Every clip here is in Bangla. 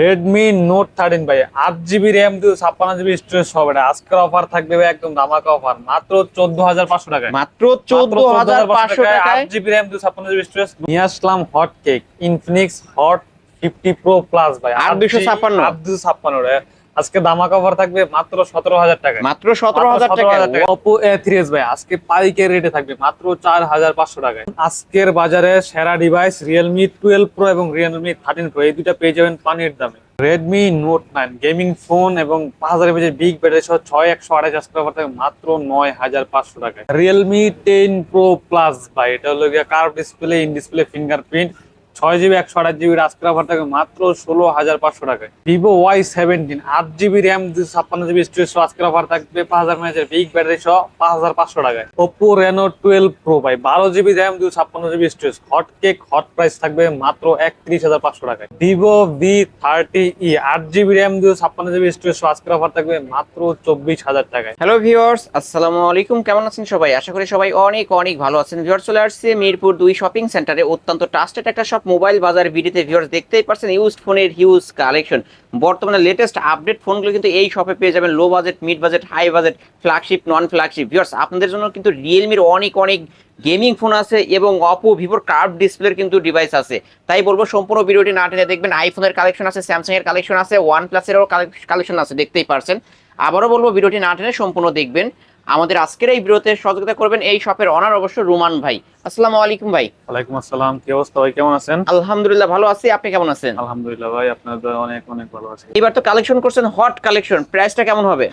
রেডমি নোট থার্টিন ভাই আট জিবি র্যাম দিয়ে ছাপ্পান্ন জিবি স্টোরেজ হবে না। আজকের অফার থাকবে ভাই একদম ধামাকা অফার মাত্র চোদ্দ হাজার পাঁচশো টাকায়। মাত্র চোদ্দ হাজার পাঁচশো টাকায় আট জিবি র্যাম দিয়ে ছাপ্পান্ন জিবি স্টোরেজ নিয়ে আসলাম hot cake Infinix hot fifty pro plus ভাই। আট দুশো ছাপ্পান্ন। আট দুশো ছাপ্পান্ন আজকে ধামাকা অফার থাকবে মাত্র সতেরো হাজার টাকা। মাত্র সতেরো হাজার টাকা। Oppo A3s ভাই আজকে পাইকের রেটে থাকবে মাত্র চার হাজার পাঁচশো টাকায়। আজকের বাজারে সেরা ডিভাইস রিয়েলমি টুয়েলভ প্রো এবং রিয়েলমি থার্টিন প্রো এই দুটা পেয়ে যাবেন পানির দামে। Redmi note nine gaming phone এবং পাঁচ হাজার এমএচের বিগ ব্যাটারি সহ ছয় একশো আড়াই অফার থাকবে মাত্র নয় হাজার পাঁচশো টাকায়। রিয়েলমি টেন প্রো প্লাস ভাই এটা হলো curve display in display fingerprint ছয় জিবি, একশো আঠাশ জিবি আজকের অফার থাকবে মাত্র ষোলো হাজার পাঁচশো টাকায়। ভিভো ওয়াই সেভেন্টিন আট জিবি র্যাম দুশো ছাপ্পান্ন জিবি স্টোরেজ আজকের অফার থাকবে পাঁচ হাজার মেয়াজের বিগ ব্যাটারি সহ পাঁচ হাজার পাঁচশো টাকায়। ওপো রেনো টুয়েলভ প্রো ভাই বারো জিবি র্যাম দুশো ছাপ্পান্ন GB storage hot cake hot price থাকবে মাত্র একত্রিশ হাজার পাঁচশো টাকায়। ভিভো ভি থার্টি ই আট জিবি র্যাম দুশো ছাপ্পান্ন জিবি স্টোরেজ আজকের অফার থাকবে মাত্র চব্বিশ হাজার টাকায়। হ্যালো ভিউয়ার্স আসসালামু আলাইকুম, কেমন আছেন সবাই? আশা করি সবাই অনেক অনেক ভালো আছেন। ভিউয়ার্স চলে আসছে মিরপুর দুই শপিং সেন্টারে অত্যন্ত ট্রাস্টেড একটা সব মোবাইল বাজার ভিডিওতে ভিউয়ার্স দেখতেই পারছেন ইউজ ফোনের হিউজ কালেকশন বর্তমানে লেটেস্ট আপডেট ফোনগুলো কিন্তু এই শপে পেয়ে যাবেন low budget mid budget high budget flagship non flagship viewers আপনাদের জন্য কিন্তু রিয়েলমির অনেক অনেক গেমিং ফোন আছে এবং অপো ভিভোর কার্ভ ডিসপ্লের কিন্তু ডিভাইস আছে। তাই বলব, সম্পূর্ণ ভিডিওটি না টেনে দেখবেন। আইফোনের কালেকশন আছে স্যামসাং এর কালেকশন আছে ওয়ান প্লাসেরও কালেকশন আছে, দেখতেই পারছেন। আবারও বলব, ভিডিওটি না টেনে সম্পূর্ণ দেখবেন। আমাদের আজকের এই ভিডিওতে সহযোগিতা করবেন এই শপের অনার অবশ্য রুমান ভাই। আসসালামু আলাইকুম ভাই। ওয়ালাইকুম আসসালাম কি অবস্থা ভাই? কেমন আছেন? আলহামদুলিল্লাহ ভালো আছি। আপনি কেমন আছেন? আলহামদুলিল্লাহ ভাই আপনার দোয়া অনেক অনেক ভালো আছে। এবার তো কালেকশন করছেন হট কালেকশন প্রাইসটা কেমন হবে?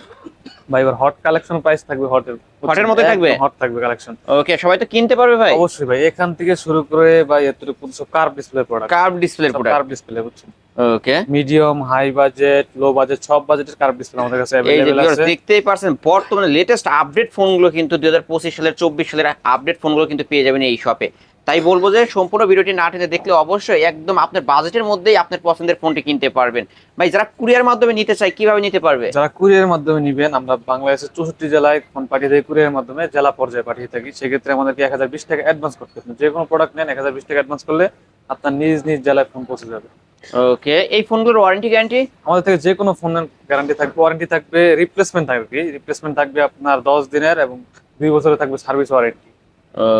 ভাই এবার হট কালেকশন প্রাইস থাকবে হটের হটের মধ্যে থাকবে? হট থাকবে কালেকশন ওকে সবাই তো কিনতে পারবে ভাই? অবশ্যই ভাই এখান থেকে শুরু করে ভাই এতটুকু সব কার্ভ ডিসপ্লে প্রোডাক্ট কার্ভ ডিসপ্লের প্রোডাক্ট কার্ভ ডিসপ্লে বুঝছেন? okay medium high budget low budget সব বাজেটের কার্ভ ডিসপ্লে আমাদের কাছে এই যে अवेलेबल viewers আছে দেখতেই পারছেন বর্তমানে লেটেস্ট আপডেট ফোনগুলো কিন্তু দুই হাজার পঁচিশ সালের চব্বিশ সালের আপডেট ফোনগুলো কিন্তু পেয়ে যাবেন এই শপে তাই বলবো যে সম্পূর্ণ ভিডিওটি না টেনে দেখলে অবশ্যই একদম আপনার বাজেটের মধ্যেই আপনার পছন্দের ফোনটি কিনতে পারবেন ভাই যারা কুরিয়ার মাধ্যমে নিতে চায় কিভাবে নিতে পারবে যারা কুরিয়ারের মাধ্যমে নিবেন আমরা বাংলাদেশের চৌষট্টি জেলায় ফোন পাঠিয়ে থাকি কুরিয়ারের মাধ্যমে জেলা পর্যায়ে পাঠিয়ে থাকি সেক্ষেত্রে আমাদেরকে এক হাজার বিশ টাকা অ্যাডভান্স করতে হবে যে কোনো প্রোডাক্ট নেন এক হাজার বিশ টাকা অ্যাডভান্স করলে আপনার নিজ নিজ জেলায় ফোন পৌঁছে যাবে। ওকে এই ফোনগুলোর ওয়ারেন্টি গ্যারান্টি আমাদের থেকে যে কোনো ফোনের গ্যারান্টি থাকবে। ওয়ারেন্টি থাকবে রিপ্লেসমেন্ট থাকবে কি? রিপ্লেসমেন্ট থাকবে আপনার দশ দিনের এবং দুই বছরের থাকবে সার্ভিস ওয়ারেন্টি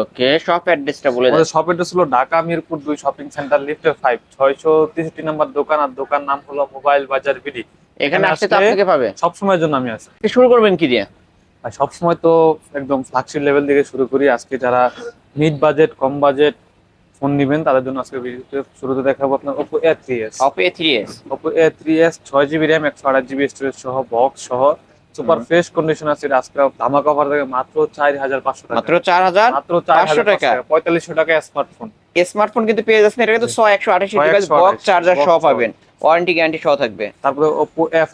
ওকে শপ অ্যাড্রেসটা বলে আমাদের শপ অ্যাড্রেস হলো ঢাকা মিরপুর দুই শপিং সেন্টার লিফটের ফাইভ ছয়শো তেষট্টি নাম্বার দোকান আর দোকান নাম হলো মোবাইল বাজার বিডি এখানে আসলে তো আপনাকে পাবে। সবসময়ের জন্য আমি আছি শুরু করবেন কি দিয়ে? আর সবসময় তো একদম ফ্লাগশিপ লেভেল থেকে শুরু করি। আজকে যারা মিড বাজেট কম বাজেট ফোন নিবেন তাদের জন্য আজকে ভিডিওতে শুরুতে দেখাবো আপনার এ থ্রি এস ছয় জিবি র্যাম একশো আঠাশ জিবি স্টোরেজ সহ বক্স সহ। সুপার ফ্রেশ কন্ডিশন আছে আজকে ধামাকা অফার থাকে মাত্র চার হাজার পাঁচশো টাকা। মাত্র চার হাজার মাত্র 4500 টাকা। টাকা পঁয়তাল্লিশশো টাকা স্মার্টফোন স্মার্টফোন কিন্তু পেয়ে যাচ্ছেন এটা কিন্তু ছয় একশো আঠাশি বক্স চার্জার সহ। পাবেন। ওয়ারেন্টি গ্যারান্টি সহ থাকবে। তারপরে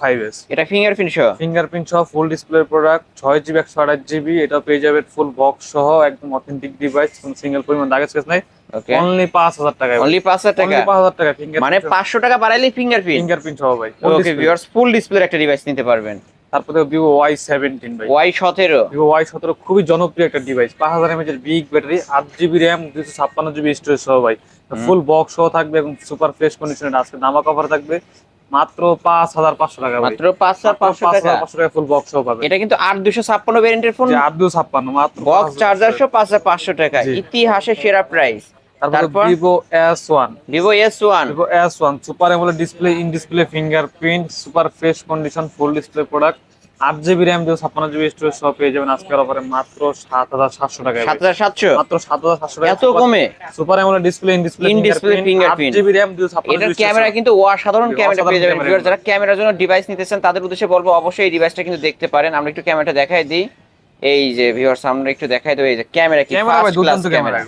ফাইভ এস এটা ফিঙ্গারপ্রিন্ট সহ? ফিঙ্গারপ্রিন্ট সহ ফুল ডিসপ্লে প্রোডাক্ট ছয় জিবি একশো আঠাশ জিবি এটা পেয়ে যাবে ফুল বক্স সহ একদম অথেন্টিক ডিভাইস কোনো সিঙ্গেল পরিমাণ দাগেজ কেস নাই। ওকে অনলি পাঁচ হাজার টাকা অনলি পাঁচ হাজার টাকা? পাঁচ হাজার টাকা ফিঙ্গার মানে পাঁচশো টাকা বাড়াইলে ফিঙ্গারপ্রিন্ট ফিঙ্গারপ্রিন্ট সহ ভাই। ওকে ভিউয়ার্স ফুল ডিসপ্লে একটা ডিভাইস নিতে পারবেন। তারপরে ভিভো ওয়াই সেভেন্টিন ভাই। ওয়াই সতেরো। ভিভো ওয়াই সতেরো খুবই জনপ্রিয় একটা ডিভাইস পাঁচ হাজার এমএচ এর বিগ ব্যাটারি আট জিবি র্যাম দুশো ছাপ্পান্ন জিবি স্টোরেজ সহ ভাই। ফুল বক্স সহ থাকবে এবং সুপার ফ্রেশ কন্ডিশনের আজকে দামা কভার থাকবে। মাত্র পাঁচ হাজার পাঁচশো টাকা মাত্র পাঁচ হাজার পাঁচশো পাঁচ টাকা পাঁচশো টাকা ফুল বক্স সহ পাবে। এটা কিন্তু আট দুশো ছাপ্পান্ন ভ্যারিয়েন্টের ফোন আট দুশো ছাপ্পান্ন মাত্র বক্স চার্জার সহ পাঁচ হাজার পাঁচশো টাকা। জি। ইতিহাসের সেরা প্রাইস তারপর? Vivo S one Vivo S one Vivo S one super AMOLED display in display fingerprint super fresh condition full display product আট জিবি র্যাম দিয়ে ছাপ্পান্ন জিবি স্টোরেজ সহ পেয়ে যাবেন আজকের অফারে মাত্র সাত হাজার সাতশো টাকায়। সাত হাজার সাতশো? মাত্র সাত হাজার সাতশো টাকা এত কমে? Super AMOLED display in display display fingerprint। GB RAM দিয়ে ছাপ্পান্ন এটার ক্যামেরা কিন্তু অসাধারণ ক্যামেরা পেয়ে যাবেন Viewers, যারা ক্যামেরার জন্য ডিভাইস নিতেছেন তাদের উদ্দেশ্যে বলব অবশ্যই এই ডিভাইসটা কিন্তু দেখতে পারেন। আমরা একটু ক্যামেরাটা দেখাই দিই। এই যে ভিউয়ার্স আমরা একটু দেখাই দেবো এই যে ক্যামেরা কি ক্যামেরা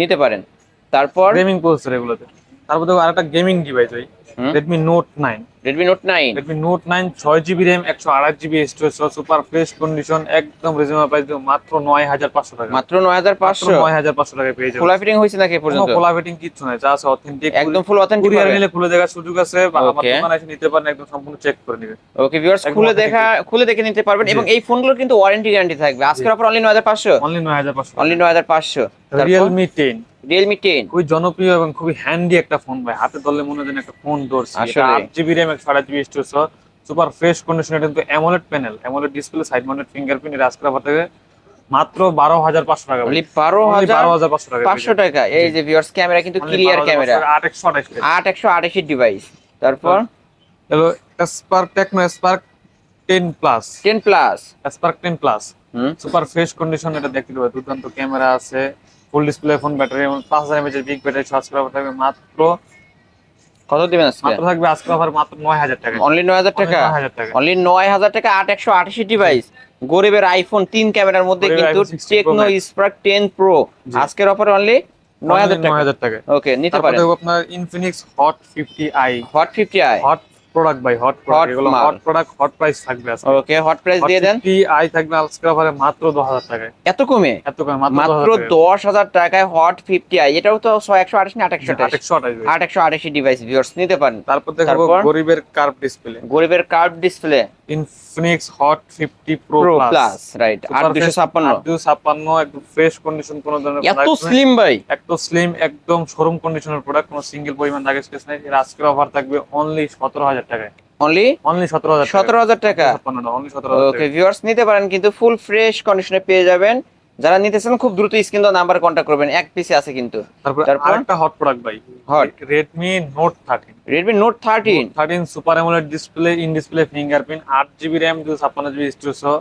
নিতে পারেন। তারপর গেমিং প্রসেসর এগুলোতে। তারপর দেখো আরেকটা গেমিং ডিভাইস ওই। Redmi Note 9 Redmi Note 9 Redmi Note 9 6GB RAM 128GB storage সহ সুপার ফ্রেশ কন্ডিশন একদম রিজনেবল প্রাইস মাত্র 9500 টাকা। মাত্র 9500 9500 টাকা পেয়ে যাবেন ফুল ফিটিং হইছে নাকি পর্যন্ত? ফুল ফিটিং কিছু নাই যা অথেন্টিক একদম ফুল অথেন্টিক কুরিয়ার নিলে খুলে দেখার সুযোগ আছে আমার দোকানে নিতে পারেন একদম সম্পূর্ণ চেক করে নেবেন ওকে ভিউয়ার্স খুলে দেখা খুলে দেখে নিতে পারবেন এবং এই ফোনগুলোর কিন্তু ওয়ারেন্টি গ্যারান্টি থাকবে। আজকের offer only 9500 only 9500 only 9500 Realme 10 Realme 10 খুবই জনপ্রিয় এবং খুবই হ্যান্ডি একটা ফোন ভাই। হাতে ধরলে মনে হয় যেন একটা ফোন ধরছে। 8GB RAM GB storage super fresh কন্ডিশনে কিন্তু AMOLED panel AMOLED display side mounted fingerprint এর আজকের মাত্র বারো হাজার পাঁচশো টাকা অনলি বারো হাজার পাঁচশো টাকা পাঁচশো টাকা। এই যে ভিউয়ার্স ক্যামেরা কিন্তু ক্লিয়ার ক্যামেরা আট একশো আঠাশ আট একশো আটাশি ডিভাইস তারপর? হলো Spark Tecno Spark ten plus ten plus Spark ten plus super fresh condition এটা দেখতে পাবে। দুর্দান্ত ক্যামেরা আছে। ফুল ডিসপ্লে ফোন ব্যাটারি এবং পাঁচ হাজার এমএচ বিগ ব্যাটারি আজকের অফার থাকবে। মাত্র কত দিবেন আজকে? মাত্র থাকবে আজকে অফার মাত্র নয় হাজার টাকা। অনলি নয় হাজার টাকা? নয় হাজার টাকা। অনলি নয় হাজার টাকা আট একশো আটাশি ডিভাইস গরিবের আইফোন তিন ক্যামেরার মধ্যে কিন্তু iPhone 16 Pro Tecno Spark 10 Pro. আজকের অফার অনলি 9000 টাকা। 9000 টাকা। ওকে নিতে পারেন। আপনার Infinix Hot fifty I Hot fifty I hot product by hot product এগুলো হট প্রোডাক্ট হট প্রাইস থাকবে আজকে। ওকে হট প্রাইস দিয়ে দেন। ফিফটি আই থাকবে আজকের মাত্র দশ হাজার টাকায়। এত কমে? এত কমে মাত্র মাত্র দশ হাজার টাকায়। হট আই এটাও তো না ডিভাইস ভিউয়ার্স নিতে পারেন। তারপর দেখব গরিবের কার্ভ ডিসপ্লে গরিবের curve display Infinix Hot fifty Pro Pro Plus right আট দুশো ছাপ্পান্ন। দুশো ছাপ্পান্ন একদম ফ্রেশ কন্ডিশন কোনো ধরনের এত স্লিম ভাই। এত স্লিম একদম শোরুম কন্ডিশনের প্রোডাক্ট কোনো সিঙ্গেল পরিমাণ দাগের স্পেস নাই। এর আজকের অফার থাকবে অনলি সতেরো হাজার টাকায়। অনলি অনলি সতেরো হাজার সতেরো হাজার টাকা? অনলি সতেরো হাজার ওকে ভিউয়ার্স নিতে পারেন কিন্তু ফুল ফ্রেশ কন্ডিশনে পেয়ে যাবেন যারা নিতেছেন খুব দ্রুত স্ক্রিন দাও নাম্বার কন্ট্যাক্ট করবেন। এক পিসে আছে কিন্তু। তারপর? আরেকটা হট প্রোডাক্ট ভাই। Hot। Redmi Note thirteen Redmi Note thirteen thirteen super AMOLED display in display fingerprint আট জিবি র্যাম দুশো ছাপ্পান্ন জিবি স্টোরেজ সহ।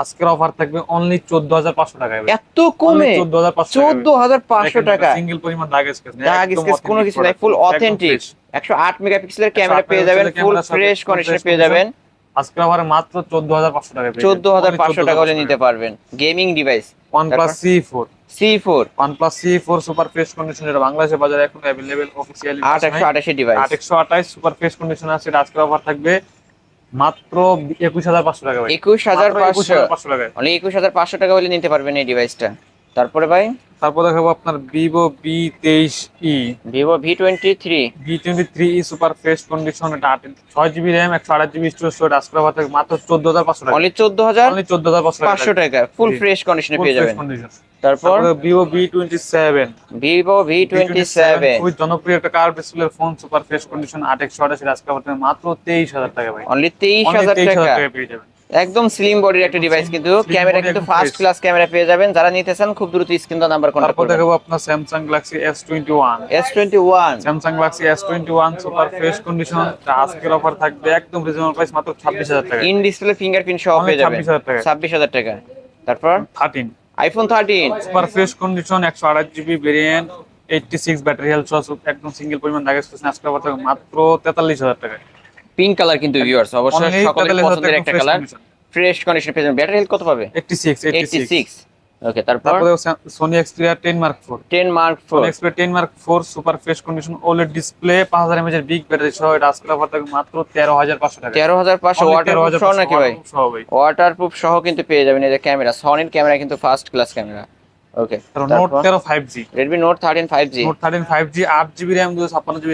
আজকের অফার থাকবে অনলি চোদ্দ হাজার পাঁচশো টাকায় এত কমে? চোদ্দ হাজার পাঁচশো চোদ্দ হাজার পাঁচশো টাকা? সিঙ্গেল পরিমাণ স্পেস নেই দাগ স্কেচ কোনো কিছু নাই ফুল অথেন্টিক fresh। একশো আট মেগাপিক্সেলের ক্যামেরা পেয়ে যাবেন ফুল ফ্রেশ কন্ডিশনে পেয়ে যাবেন। আজকের অফারে মাত্র চোদ্দ হাজার পাঁচশো টাকা চোদ্দ হাজার পাঁচশো টাকা হলে নিতে পারবেন। Gaming device four OnePlus C four super fresh condition এটা বাংলাদেশের বাজারে এখন আট একশো আটাশি ডিভাইস আট একশো আঠাইশ সুপার ফ্রেশ কন্ডিশন আছে এটা আজকের অফার থাকবে মাত্র একুশ হাজার পাঁচশো টাকা ভাই। একুশ হাজার একুশ হাজার পাঁচশো। টাকায়। অনলি একুশ হাজার পাঁচশো টাকা হলে নিতে পারবেন এই ডিভাইসটা তারপরে ভাই? তারপর দেখাবো আপনার ভিভো বি তেইশ E Vivo V twenty three B twenty three E super fresh condition এটা আট ছয় জিবি র্যাম একশো আঠাশ জিবি স্টোরেজ অফার মাত্র চোদ্দ হাজার পাঁচশো টাকা। চোদ্দ হাজার? চোদ্দ হাজার পাঁচশো টাকা। ফুল। ফ্রেশ কন্ডিশনে পেয়ে যাবেন। তারপর? Vivo B twenty seven Vivo V twenty seven খুবই জনপ্রিয় একটা curve display phone super fresh condition আট একশো আপনার মাত্র তেইশ হাজার টাকা ভাই। অনলি তেইশ হাজার 23,000 টাকা। টাকা পেয়ে যাবেন। একদম স্লিম বডির একটা ডিভাইস কিন্তু ক্যামেরা কিন্তু ফার্স্ট ক্লাস ক্যামেরা পেয়ে যাবেন। যারা নিতেছেন খুব দ্রুত স্ক্রিন দা নাম্বার কন্ট্যাক্ট তারপর দেখাবো আপনার Samsung Galaxy twenty one Samsung Galaxy S twenty one super fresh condition আজকের অফার থাকবে একদম রিজনেবল প্রাইস মাত্র ছাব্বিশ হাজার টাকা। ইন ডিসপ্লে ফিঙ্গারপ্রিন্ট সহ পেয়ে যাবেন। 26,000 টাকা। ছাব্বিশ হাজার টাকা। তারপর? Thirteen iPhone thirteen super fresh condition একশো আঠাশ GB variant eighty six battery health সহ একদম সিঙ্গেল পরিমাণ দাগের স্পেস আজকের অফার থাকবে মাত্র তেতাল্লিশ হাজার টাকা। পিঙ্ক কালার কিন্তু ভিউয়ার্স অবশ্যই সকলের পছন্দের একটা কালার ফ্রেশ কন্ডিশন পেয়ে ব্যাটারি হেলথ কত পাবে? Eighty six eighty eighty six six okay তারপর? তারপরে Sony Xperia ten Mark four ten Mark four Sony Xperia ten Mark four super fresh condition OLED display পাঁচ হাজার এমএচ এর বিগ ব্যাটারি সহ এটা আজকের অফার থাকবে মাত্র তেরো হাজার পাঁচশো টাকা। তেরো হাজার পাঁচশো Only ওয়াটার 13,500 সহ নাকি ভাই? সহ ভাই ওয়াটার প্রুফ সহ কিন্তু পেয়ে যাবেন এই যে ক্যামেরা সনির ক্যামেরা কিন্তু first class camera okay note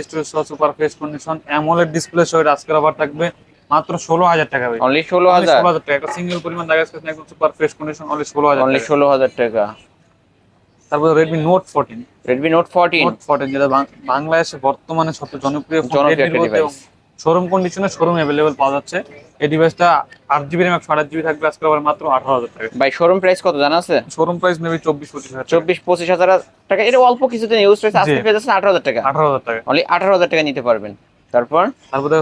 storage সহ সুপার ফ্রেশ কন্ডিশন ডিসপ্লে সহ এটা আজকের অফার থাকবে মাত্র ষোলো হাজার টাকা ভাই। অনলি টাকা। একটা সিঙ্গেল পরিমাণ দাগের স্পেস একদম সুপার ফ্রেশ কন্ডিশন অনলি টাকা। তারপর যেটা বাংলাদেশে বর্তমানে সবচেয়ে জনপ্রিয় জনপ্রিয়। শোরুম কন্ডিশনে শোরুম অ্যাভেলেবেল পাওয়া যাচ্ছে। এই ডিভাইসটা আট জিবি র্যাম একশো আঠাশ জিবি থাকবে আজকে আবার মাত্র আঠারো হাজার টাকা। ভাই শোরুম প্রাইস কত জানা আছে? শোরুম প্রাইস নেবে চব্বিশ পঁচিশ হাজার চব্বিশ পঁচিশ হাজার টাকা। এটা অল্প কিছুদিন ইউজ হয়েছে আজকে পেয়ে যাচ্ছেন আঠারো হাজার টাকা। আঠারো হাজার টাকা। অনলি আঠারো হাজার টাকা নিতে পারবেন। তারপর? তারপরে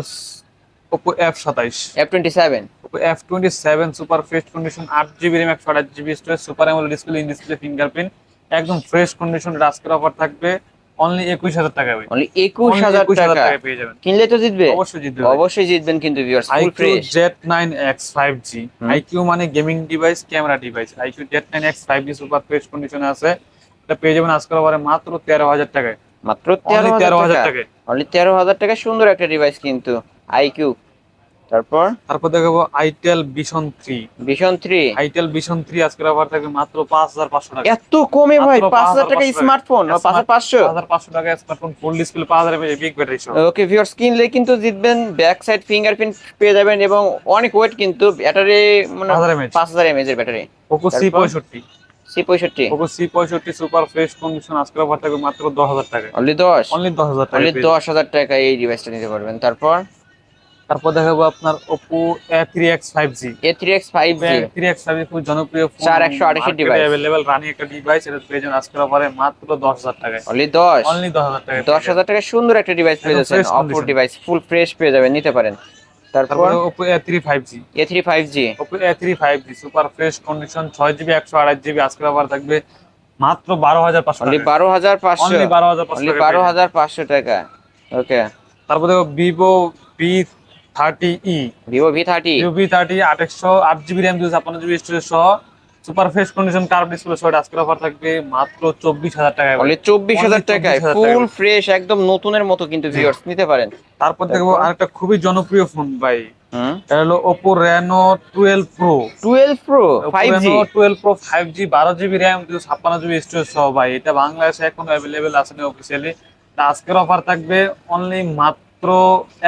ওপো এফ সাতাইশ। F twenty seven Oppo F twenty seven super fresh condition আট জিবি র্যাম একশো আঠাশ GB storage super AMOLED display in display fingerprint একদম ফ্রেশ কন্ডিশন আজকের অফার থাকবে। অনলি একুশ হাজার টাকা ভাই অনলি একুশ Only হাজার 21,000 টাকা টাকায় পেয়ে যাবেন। কিনলে তো জিতবে? অবশ্যই জিতবে অবশ্যই জিতবেন কিন্তু viewers full fresh Z nine X five G হুম। আইকিউ মানে gaming device camera device X five G super fresh কন্ডিশনে আছে। এটা পেয়ে যাবেন আজকাল অফারে মাত্র তেরো হাজার টাকায়। মাত্র অনলি তেরো তেরো হাজার হাজার টাকা। টাকায়। অনলি তেরো হাজার টাকা সুন্দর একটা ডিভাইস কিন্তু আইকিউ তারপর? তারপর দেখাবো itel Vision three Vision three itel Vision three আজকের অফার থাকবে মাত্র পাঁচ হাজার পাঁচশো টাকা। এত কমে ভাই মাত্র পাঁচ হাজার টাকা। স্মার্টফোন টাকা smartphone full display big battery সহ। ওকে কিনলে কিন্তু জিতবেন ব্যাক সাইড ফিঙ্গারপ্রিন্ট পেয়ে যাবেন এবং অনেক ওয়েট কিন্তু ব্যাটারি মানে 5000 পাঁচ হাজার এমএজ এর ব্যাটারি পোকো সি তারপর? পঁয়ষট্টি। পোকো সুপার ফ্রেশ কন্ডিশন আজকের অফার থাকবে মাত্র দশ হাজার টাকা অনলি অনলি টাকা অনলি এই ডিভাইসটা নিতে পারবেন। তারপর? তারপর দেখাবো আপনার Oppo A three X five G A three X five G three X five খুব জনপ্রিয় চার একশো আঠাশি device। অ্যাভেলেবেল রানিং একটা ডিভাইস এটা পেয়ে যাবেন আজকের অফারে মাত্র দশ হাজার টাকায়। অনলি দশ? অনলি দশ হাজার টাকায় দশ হাজার টাকা সুন্দর একটা ডিভাইস পেয়ে যাচ্ছেন। অপো ডিভাইস ফুল ফ্রেশ পেয়ে যাবেন নিতে পারেন। তারপর? সুপার ফ্রেশ কন্ডিশন ছয় জিবি একশো আড়াই জিবি আজকের অফার থাকবে মাত্র অনলি অনলি অনলি টাকা। ওকে তারপর দেখো thirty E Vivo V thirty Vivo B thirty আটশো আট জিবি র্যাম দুশো ছাপ্পান্ন জিবি স্টোরেজ সহ super fresh condition curve display সহ আজকের অফার থাকবে মাত্র চব্বিশ হাজার টাকায় অনলি চব্বিশ টাকায় ফুল ফ্রেশ একদম নতুনের মতো কিন্তু ভিউয়ার্স নিতে পারেন। তারপর দেখব আরেকটা খুবই জনপ্রিয় ফোন ভাই। এটা হলো Oppo Reno twelve Pro twelve twelve Pro five G বারো জিবি র্যাম দুশো ছাপ্পান্ন জিবি স্টোরেজ সহ ভাই। এটা বাংলাদেশে এখন অ্যাভেলেবেল আছে না আজকের অফার থাকবে অনলি মাত্র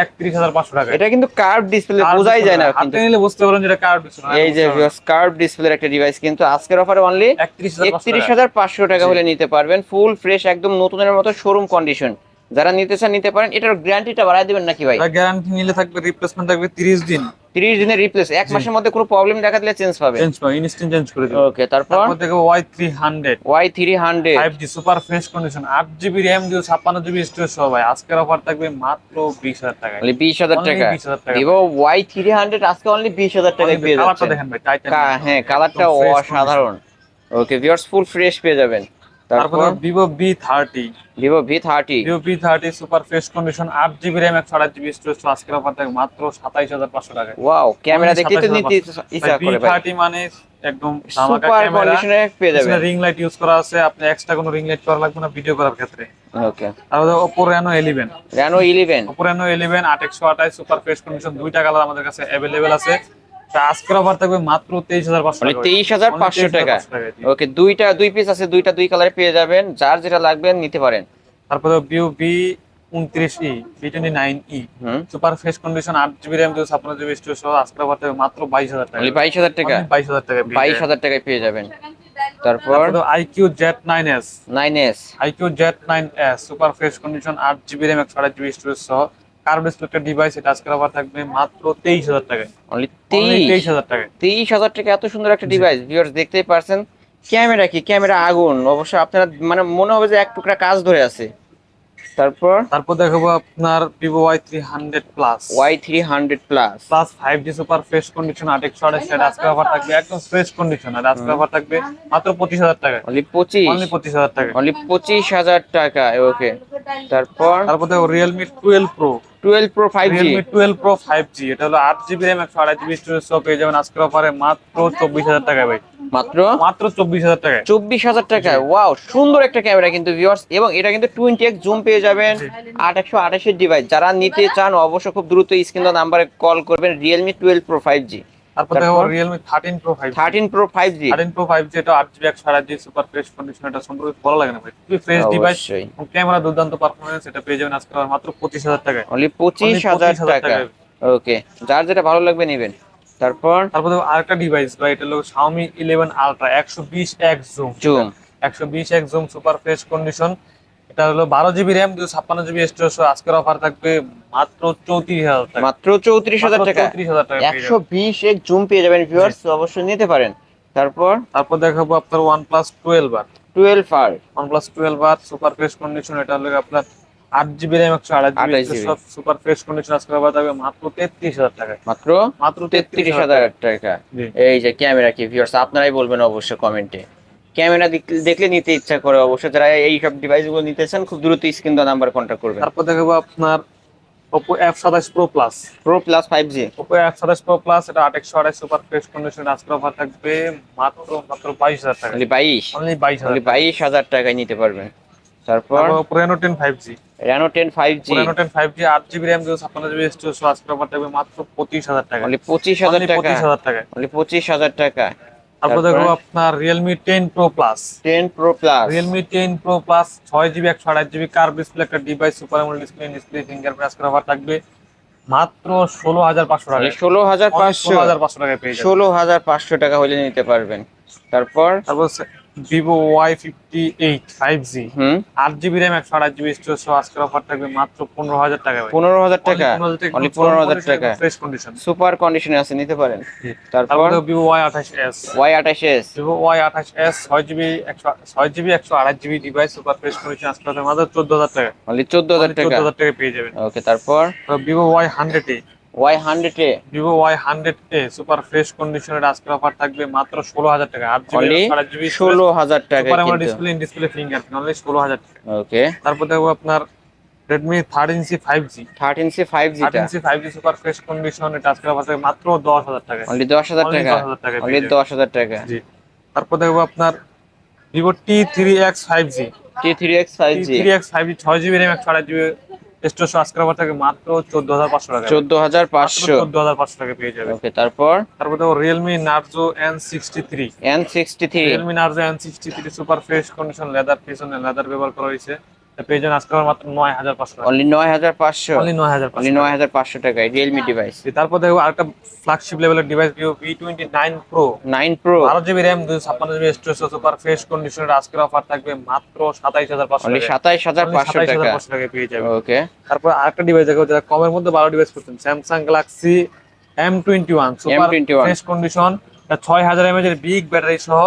একত্রিশ হাজার পাঁচশো টাকা। এটা কিন্তু কার্ভ ডিসপ্লে বোঝাই যায় না আপনি নিলে বুঝতে পারেন যেটা ডিসপ্লে এই যে কার্ভ ডিসপ্লের একটা ডিভাইস কিন্তু আজকের অফারে অনলি একত্রিশ হাজার একত্রিশ হাজার পাঁচশো টাকা হলে নিতে পারবেন। ফুল ফ্রেশ একদম নতুনের মতো শোরুম কন্ডিশন যারা নিতে চান নিতে পারেন এটার গ্যারান্টিটা বাড়াই দিবেন নাকি ভাই? গ্যারান্টি নিলে থাকবে রিপ্লেসমেন্ট থাকবে তিরিশ দিন। তিরিশ দিনের রিপ্লেস এক মাসের মধ্যে কোনো প্রবলেম দেখা দিলে চেঞ্জ পাবে চেঞ্জ পাবে ইনস্ট্যান্ট চেঞ্জ করে দেবে ওকে তারপর? তারপর দেখো Y three hundred Y three hundred five G super fresh condition আট জিবি র্যাম দিয়ে ছাপ্পান্ন জিবি স্টোরেজ সহ ভাই। আজকের অফার থাকবে মাত্র বিশ হাজার টাকায় অনলি বিশ হাজার Only টাকা। 20,000 টাকা। থ্রি হান্ড্রেড আজকে অনলি বিশ হাজার টাকায় পেয়ে কালারটা যাচ্ছেন। দেখেন ভাই টাইটান হ্যাঁ কালারটা অসাধারণ। ওকে ভিউয়ার্স ফুল ফ্রেশ পেয়ে যাবেন। তারপর Vivo B thirty Vivo V thirty Vivo thirty super fresh condition আট জিবি র্যাম একশো আট জিবি স্টোরেজ আজকের অফার থাকবে মাত্র সাতাইশ হাজার পাঁচশো টাকায়। ওয়াও ক্যামেরা দেখতে তো নিতে ইচ্ছা করে ভাই। থার্টি মানে একদম ধামাকা সুপার কন্ডিশনে পেয়ে যাবেন। রিং লাইট ইউজ করা আছে আপনি এক্সট্রা কোনো রিং লাইট করা লাগবে না ভিডিও করার ক্ষেত্রে। ওকে সুপার ফ্রেশ কন্ডিশন দুইটা কালার আমাদের কাছে আছে। আজকের অফার থাকবে মাত্র তেইশ হাজার পাঁচশো মানে তেইশ হাজার পাঁচশো টাকা। ওকে দুইটা দুই পিস আছে দুইটা দুই কালারে পেয়ে যাবেন। যার যেটা লাগবে নিতে পারেন। তারপরে উনত্রিশ E B twenty nine E super fresh condition আট জিবি র্যাম দুশো ছাপ্পান্ন জিবি স্টোরেজ সহ আজকের অফার থাকবে মাত্র বাইশ হাজার টাকা। বাইশ হাজার টাকা। বাইশ হাজার টাকা বাইশ হাজার টাকায় পেয়ে যাবেন। তারপর? IQOO Z nine S nine S iQOO Z nine S super fresh condition আট জিবি র্যাম একশো আঠাশ জিবি স্টোরেজ সহ। কার্ভ ডিসপ্লে একটা ডিভাইস এটা আজকে আবার থাকবে মাত্র 23000 টাকায়। অনলি 23000 টাকায়। 23000 টাকা এত সুন্দর একটা ডিভাইস ভিউয়ার্স দেখতেই পারছেন। ক্যামেরা কি? ক্যামেরা আগুন। অবশ্য আপনারা মানে মনে হবে যে এক টুকরা কাজ ধরে আছে। তারপর? তারপর দেখাবো আপনার Vivo Y300 Plus Y300 Plus plus 5G super fresh condition 828 এর আজকে অফার থাকবে একদম ফ্রেশ কন্ডিশন আর আজকে অফার থাকবে মাত্র 25000 টাকা অনলি 25 অনলি 25000 টাকা অনলি 25000 টাকা ওকে তারপর? তারপর দেখো Realme 12 Pro মাত্র সুন্দর একটা ক্যামেরা কিন্তু এটা কিন্তু পেয়ে যাবেন ডিভাইস যারা নিতে চান অবশ্য খুব দ্রুত স্ক্রিন নাম্বারে কল করবেন Realme twelve Pro five G তারপর দেখো Pro five thirteen Pro five G thirteen Pro five G এটা আট জিবি একশো আড়াই জিবি সুপার ফ্রেশ কন্ডিশন এটা সম্পর্কে ভালো লাগে না ভাই। খুবই ফ্রেশ ডিভাইস ক্যামেরা দুর্দান্ত পারফরমেন্স এটা পেয়ে যাবেন আজকে মাত্র পঁচিশ হাজার টাকায়। অনলি 25,000 টাকা। ওকে যার যেটা ভালো লাগবে নেবেন। তারপর? তারপর দেখো আরেকটা ডিভাইস ভাই এটা হলো Xiaomi 11 Ultra 120 X zoom zoom 120 X zoom super fresh condition এটা হলো বারো জিবি র্যাম দুশো ছাপ্পান্ন জিবি স্টোরেজ আজকের অফার থাকবে মাত্র চৌত্রিশ হাজার টাকা। মাত্র চৌত্রিশ হাজার টাকা। চৌত্রিশ হাজার টাকা একশো বিশ এক জুম পেয়ে যাবেন ভিউয়ার্স অবশ্যই নিতে পারেন। তারপর? তারপর দেখাবো আপনার OnePlus twelve R twelve R. OnePlus twelve R super fresh condition এটা হলো আপনার আট জিবি র্যাম একশো আড়াই জিবি সব সুপার ফ্রেশ কন্ডিশন আজকের অফার থাকবে মাত্র তেত্রিশ হাজার টাকা। মাত্র মাত্র তেত্রিশ হাজার টাকা। এই যে ক্যামেরা কি ভিউয়ার্স আপনারাই বলবেন অবশ্যই কমেন্টে ক্যামেরা দেখলে নিতে ইচ্ছা করে অবশ্যই। যারা এই সব ডিভাইসগুলো নিতে চান খুব দ্রুত স্ক্রিন দেওয়া নাম্বার কন্ট্যাক্ট করবেন। তারপর দেখাবো আপনার ওপো এফ সাতাশ Pro Plus Pro Plus five G Oppo F সাতাশ প্রো প্লাস এটা আট একশো আড়াই সুপার ফ্রেশ কন্ডিশন আজকের অফার থাকবে মাত্র মাত্র বাইশ হাজার টাকা। অনলি বাইশ? অনলি বাইশ হাজার অনলি বাইশ হাজার টাকায় নিতে পারবেন। তারপর? Reno ten five G Reno ten five G Reno ten five G আট জিবি র্যাম দুশো ছাপ্পান্ন জিবি স্টোরেজ আজকের অফার থাকবে মাত্র পঁচিশ হাজার টাকা। পঁচিশ হাজার টাকা। পঁচিশ হাজার টাকা অনলি পঁচিশ হাজার টাকা। তারপর দেখো আপনার plus ten Pro Plus Realme ten Pro Plus ছয় জিবি একশো আঠাশ জিবি কার ডিসপ্লে একটা device super AMOLED display display fingerprint screen cover থাকবে। মাত্র ষোলো হাজার পাঁচশো টাকা। ষোলো হাজার পাঁচশো ষোলো হাজার পাঁচশো টাকায় পেয়ে যাবেন। ষোলো হাজার পাঁচশো টাকা হলে নিতে পারবেন। তারপর? তারপর Vivo Y fifty eight five G আট জিবি র্যাম একশো আট জিবি স্টোরেজ সহ আজকের অফার থাকবে মাত্র পনেরো হাজার টাকা পনেরো হাজার টাকা। পনেরো হাজার টাকা। ফ্রেশ কন্ডিশন সুপার কন্ডিশনে আছে নিতে পারেন। তারপর? ভিভো ওয়াই আঠাশ এস ওয়াই আঠাশ এস ভিভো ওয়াই আঠাশ এস ছয় জিবি একশো ছয় জিবি একশো আড়াই GB device super fresh condition আজকের মাত্র চোদ্দ হাজার টাকা অনলি চোদ্দ হাজার টাকা চোদ্দ হাজার টাকা। পেয়ে যাবেন। ওকে তারপর? Vivo Y hundred eight Y100A Vivo Y100A super fresh কন্ডিশনের আজকের থাকবে মাত্র 16000 টাকা। টাকা ডিসপ্লে ডিসপ্লে ফিঙ্গারপ্রিন্ট অনলি 16000 টাকা। ওকে তারপর দেখো আপনার Redmi 13C 5G 13C 5G 13C 5G super fresh condition এটা আজকের অফার থাকবে মাত্র 10000 টাকা। অনলি 10000 টাকা? অনলি 10000 টাকা জি। তারপর দেখো আপনার Vivo T3X 5G T3X 5G T3X 5G 6GB RAM 128GB store আজকের অফার মাত্র চোদ্দ হাজার পাঁচশো টাকা। চোদ্দ হাজার পাঁচশো। চোদ্দ হাজার পাঁচশো টাকা পেয়ে যাবে। ওকে তারপর? তারপর দেখো sixty three Realme Narzo N sixty three super fresh condition leather পিছনে লেদার ব্যবহার করা হয়েছে। পেয়ে যাবেন আজকে মাত্র নয় হাজার পাঁচশো টাকা। অনলি নয় হাজার পাঁচশো। অনলি নয় হাজার অনলি নয় হাজার পাঁচশো টাকায় রিয়েলমি ডিভাইস তারপর দেখো আরেকটা ফ্ল্যাগশিপ লেভেলের device Vivo V twenty nine Pro nine Pro বারো জিবি র্যাম দুশো স্টোরেজ সুপার ফ্রেশ কন্ডিশনের আজকের অফার থাকবে মাত্র সাতাইশ হাজার পাঁচশো অনলি টাকা সাতাইশ হাজার পাঁচশো 27,500 টাকা পাঁচশো টাকায় পেয়ে যাবে। ওকে তারপর আরেকটা ডিভাইস দেখো যারা কমের মধ্যে ভালো ডিভাইস করছেন M twenty one super M21 fresh condition ছয় হাজার এমএচ এর বিগ ব্যাটারি সহ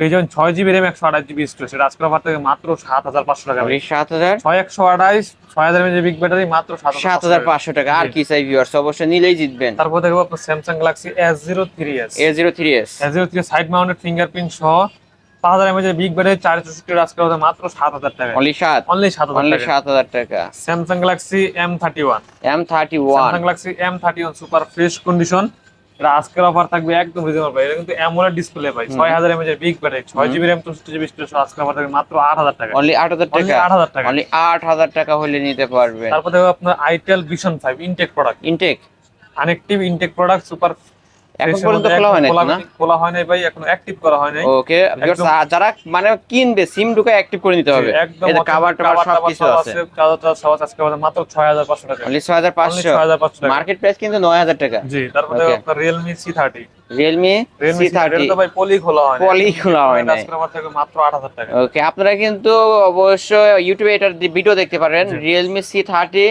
পেয়ে যাবেন ছয় জিবি র্যাম একশো আঠাশ জিবি স্টোরেজ এটা আজকের অফার থেকে মাত্র সাত হাজার পাঁচশো টাকা সাত হাজার? ছয় একশো আঠাইশ ছয় হাজার বিগ ব্যাটারি মাত্র সাত হাজার পাঁচশো টাকা। আর কি চাই ভিউয়ার্স অবশ্যই নিলেই জিতবেন। তারপর দেখব আপনার Samsung Galaxy S zero three S A zero three S S zero three side mounted fingerprint সহ পাঁচ হাজার এমএচ বিগ ব্যাটারি চার চৌষট্টি আজকের মাত্র সাত হাজার টাকা। অনলি সাত? অনলি সাত হাজার অনলি সাত হাজার টাকা। Samsung Galaxy M thirty one M thirty one Samsung Galaxy M thirty one super fresh condition এটা আজকের অফার থাকবে একদম রিজনেবল ভাই এটা কিন্তু অ্যামোলেড ডিসপ্লে ভাই। ছয় হাজার এর বিগ ব্যাটারি ছয় জিবি র্যাম চৌষট্টি জিবি স্টোরেজ আজকের অফার থাকবে মাত্র আট হাজার টাকা। অনলি আট হাজার অনলি টাকা? আট হাজার টাকা। অনলি আট হাজার টাকা হলে নিতে পারবেন তারপরে আপনার itel Vision five intact product intact connective intact product super এখন পর্যন্ত খোলা হয় নাই না? খোলা হয় নাই ভাই এখন অ্যাক্টিভ করা হয় নাই। ওকে যারা মানে কিনবে সিম ঢুকে অ্যাক্টিভ করে নিতে হবে। যে কাভার টাভার সব কিছু আছে। সব আজকে মাত্র ছয় হাজার পাঁচশো টাকা। অনলি ছয় হাজার Only পাঁচশো 6,500 টাকা। মার্কেট প্রাইস কিন্তু নয় হাজার টাকা। জি তারপরে আপনার Realme C C thirty thirty ভাই পলি খোলা হয় পলি খোলা হয় নাই। আজকে আমার থাকবে মাত্র আট হাজার টাকা। ওকে আপনারা কিন্তু অবশ্যই ইউটিউবে এটার ভিডিও দেখতে পারেন। সি থার্টি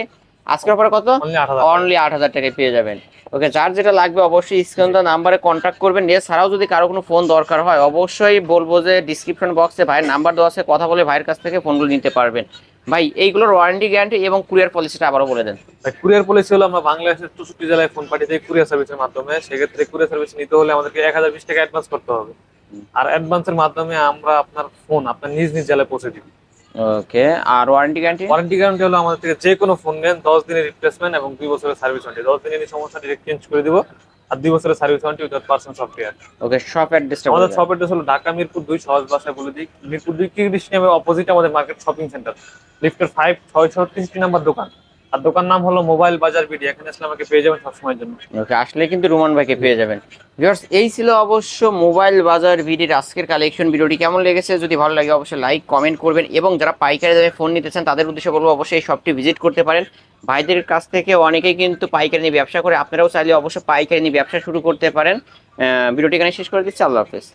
আজকের পরে কত? অনলি আট হাজার টাকায় পেয়ে যাবেন। ওকে যার যেটা লাগবে অবশ্যই স্ক্রিন নাম্বারে কন্ট্যাক্ট করবেন। এছাড়াও যদি কারও কোনো ফোন দরকার হয় অবশ্যই বলব যে ডিসক্রিপশন বক্সে ভাইয়ের নাম্বার দেওয়া আছে কথা বলে ভাইয়ের কাছ থেকে ফোনগুলো নিতে পারবেন। ভাই এইগুলোর ওয়ারেন্টি গ্যারান্টি এবং কুরিয়ার পলিসিটা আবারও বলে দেন। ভাই কুরিয়ার পলিসি হলো আমরা বাংলাদেশের চৌষট্টি জেলায় ফোন পাঠিয়ে দিই কুরিয়ার সার্ভিসের মাধ্যমে। সেক্ষেত্রে কুরিয়ার সার্ভিস নিতে হলে আমাদেরকে এক হাজার বিশ টাকা অ্যাডভান্স করতে হবে। আর অ্যাডভান্সের মাধ্যমে আমরা আপনার ফোন আপনার নিজ নিজ জেলায় পৌঁছে দিব। ওকে আর ওয়ারেন্টি গ্যারান্টি ওয়ারেন্টি গ্যারান্টি হলো আমাদের থেকে যে কোনো ফোন নেন দশ দিনের রিপ্লেসমেন্ট এবং দুই বছরের সার্ভিস ওয়ারেন্টি দশ দিনের সমস্যা ডিরেক্ট চেঞ্জ করে দিব আর দুই বছরের service warranty with percent software okay shop অ্যাড্রেসটা আমাদের শপ অ্যাড্রেস হলো ঢাকা মিরপুর দুই সহজ ভাষায় বলে দিই। মিরপুর দুই কৃষ্ণ অপোজিট আমাদের মার্কেট শপিং সেন্টার লিফটের ফাইভ ছয় ছত্রিশটি নাম্বার দোকান। আর দোকান নাম হলো মোবাইল বাজার বিডি, এখানে আসলে আমাকে পেয়ে যাবেন সবসময়ের জন্য। ওকে, আসলে কিন্তু রুমান ভাইকে পেয়ে যাবেন। ভিউয়ার্স, এই ছিল অবশ্য মোবাইল বাজার ভিডিওর আজকের কালেকশন। ভিডিওটি কেমন লেগেছে, যদি ভালো লাগে অবশ্যই লাইক, কমেন্ট করবেন এবং যারা পাইকারি দামে ফোন নিতেছেন তাদের উদ্দেশ্যে বলব অবশ্যই এই শপটি ভিজিট করতে পারেন। ভাইদের কাছ থেকে অনেকেই কিন্তু পাইকারি নিয়ে ব্যবসা করে, আপনারাও চাইলে অবশ্যই পাইকারি নিয়ে ব্যবসা শুরু করতে পারেন। ভিডিওটি এখানে শেষ করে দিচ্ছি, আল্লাহ হাফেজ।